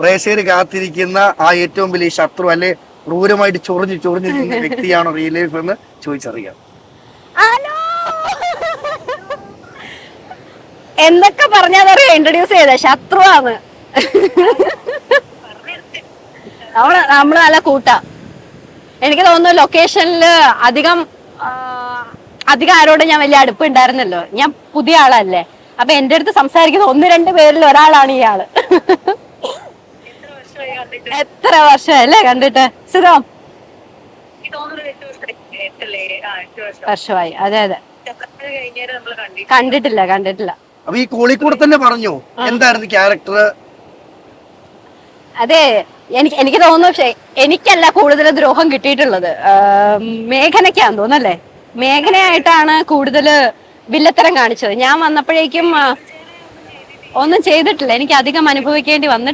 പ്രേക്ഷകർ കാത്തിരിക്കുന്ന ആ ഏറ്റവും വലിയ ശത്രു അല്ലെ ക്രൂരമായിട്ട് ചൊറിഞ്ഞു ചൊറിഞ്ഞു നിന്ന വ്യക്തിയാണോ റിയൽ ലൈഫ് എന്ന് ചോദിച്ചറിയാം. എന്തൊക്കെ പറഞ്ഞാതറിയോ ഇൻട്രൊഡ്യൂസ് ചെയ്ത? ശത്രുവാണ് നമ്മൾ നമ്മൾ നല്ല കൂട്ടാ. എനിക്ക് തോന്നുന്നു ലൊക്കേഷനിൽ അധികം അധികം ആരോടും ഞാൻ വലിയ അടുപ്പ് ഉണ്ടായിരുന്നല്ലോ. ഞാൻ പുതിയ ആളല്ലേ. അപ്പൊ എന്റെ അടുത്ത് സംസാരിക്കുന്ന ഒന്ന് രണ്ട് പേരിൽ ഒരാളാണ് ഇയാൾ എത്ര വർഷമല്ലേ കണ്ടിട്ട്? സുഖം? വർഷമായി. അതെ അതെ. കണ്ടിട്ടില്ല. കണ്ടിട്ടില്ല അപ്പൊ ഈ കോളിക്കൂടെ തന്നെ പറഞ്ഞു. എന്തായിരുന്നു ക്യാരക്ടർ അതെ എനിക്ക് എനിക്ക് തോന്നുന്നു പക്ഷെ എനിക്കല്ല കൂടുതൽ ദ്രോഹം കിട്ടിയിട്ടുള്ളത്. മേഘനയ്ക്കാന്ന് തോന്നല്ലേ മേഘനയായിട്ടാണ് കൂടുതൽ വില്ലത്തരം കാണിച്ചത്. ഞാൻ വന്നപ്പോഴേക്കും ഒന്നും ചെയ്തിട്ടില്ല. എനിക്ക് അധികം അനുഭവിക്കേണ്ടി വന്നിട്ടില്ല.